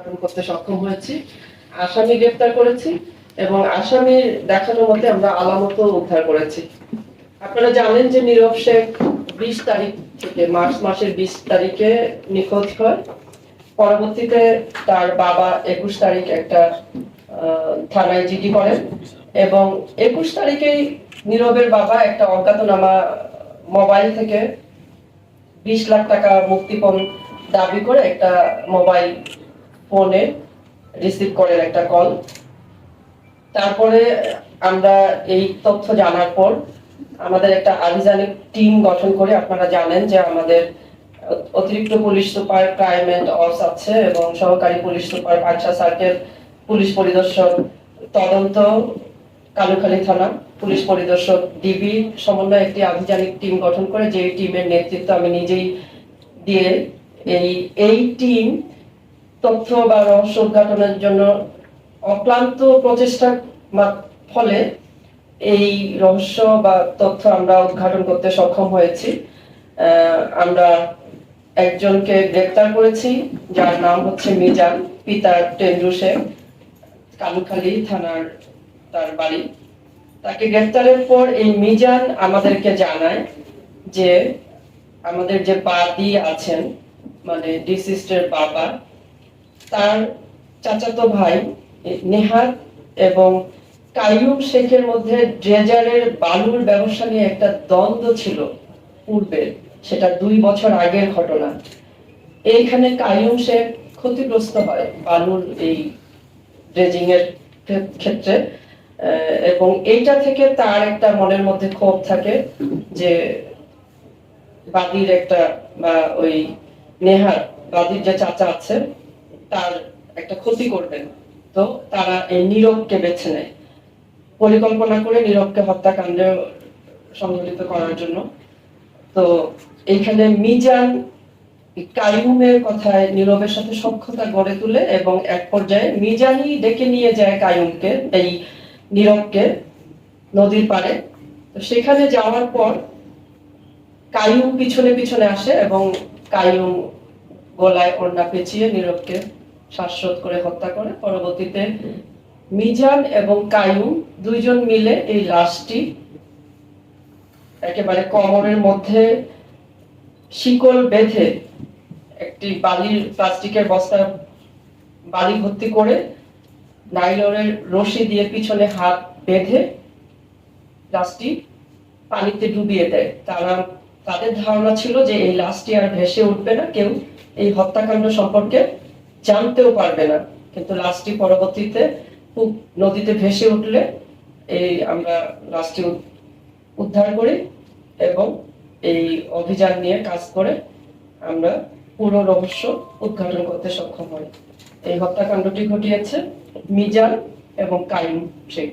গঠন করতে সক্ষম হয়েছি, আসামি গ্রেফতার করেছি এবং আসামির দেখানো মতে আমরা আলামত উদ্ধার করেছি। আপনারা জানেন যে নীরব শেখ বিশ তারিখ থেকে মার্চ মাসের বিশ তারিখে নিখোঁজ হয়। পরবর্তীতে তার বাবা একুশ তারিখ একটা থানায় জিডি করেন এবং একুশ তারিখেই নীরবের বাবা একটা অজ্ঞাতনামা মোবাইল থেকে বিশ লাখ টাকা মুক্তিপণ দাবি করে একটা মোবাইল ফোনে রিসিভ করেন একটা কল তারপরে আমরা এই তথ্য জানার পর আমাদের একটা আভিযানিক টিম গঠন করে আপনারা জানেন যে আমাদের অতিরিক্ত পুলিশ সুপার ক্রাইম এন্ড অস আছে এবং সহকারী পুলিশ সুপার পাঁচশা সার্কেল পুলিশ পরিদর্শক তদন্ত কালুখালী থানা পুলিশ পরিদর্শক ডিবি সমন্বয়ে একটি আভিযানিক টিম গঠন করে যে টিমের নেতৃত্ব আমি নিজেই দিয়ে এই এই টিম তথ্য বা রহস্য উদ্ঘাটনের জন্য অক্লান্ত প্রচেষ্টার ফলে এই রহস্য বা তথ্য আমরা উদ্ঘাটন করতে সক্ষম হয়েছি। আমরা একজনকে গ্রেপ্তার করেছি, যার নাম হচ্ছে মিজান, পিতা টেন্ডু শেখ কালুখালী থানার তার বাড়ি। তাকে গ্রেপ্তারের পর এই মিজান আমাদেরকে জানায় যে আমাদের যে বাদি আছেন মানে ডিসিস্টের বাবা তার চাচাতো ভাই নেহাত এবং কাইয়ুম শেখের মধ্যে ড্রেজারের বালুর ব্যবসা নিয়ে একটা দ্বন্দ্ব ছিল পূর্বে, সেটা দুই বছর আগের ঘটনা। এইখানে কাইয়ুম শেখ ক্ষতিগ্রস্ত হয় বালুর এই ড্রেজিং এর ক্ষেত্রে এবং এইটা থেকে তার একটা মনের মধ্যে ক্ষোভ থাকে যে বাদির একটা, বা ওই নেহার বাদির যে চাচা আছে তার একটা ক্ষতি করবেন। তো তারা এই নীরবকে বেছে নেয়। পরিকল্পনা করে নীরবকে হত্যাকাণ্ড সংঘটিত করার জন্য। তো এইখানে মিজান কায়ুমের কথায় নীরবের সাথে সক্ষতা গড়ে তুলে এবং এক পর্যায়ে মিজানই ডেকে নিয়ে যায় কায়ুমকে এই নীরবকে নদীর পাড়ে। তো সেখানে যাওয়ার পর কায়ুম পিছনে পিছনে আসে এবং কায়ুম গলায় ওড়না পেঁচিয়ে নীরবকে শ্বাসরোধ করে হত্যা করে। পরবর্তীতে মিজান এবং কায়ুম দুইজন মিলে এই লাশটি একেবারে কোমরের মধ্যে শিকল বেঁধে একটি বালির প্লাস্টিকের বস্তা বালি ভর্তি করে নাইলনের রশি দিয়ে পিছনে হাত বেঁধে লাশটি পানিতে ডুবিয়ে দেয়। তারা তাদের ধারণা ছিল যে এই লাশটি আর ভেসে উঠবে না। কেউ এই হত্যাকাণ্ড সম্পর্কে জানতেও পারবে না। কিন্তু লাশটি পরবর্তীতে খুব নদীতে ভেসে উঠলে এই আমরা লাশটি উদ্ধার করি এবং এই অভিযান নিয়ে কাজ করে আমরা পুরো রহস্য উদ্ঘাটন করতে সক্ষম হই। এই হত্যাকাণ্ডটি ঘটিয়েছে মিজান এবং কাইম শেখ।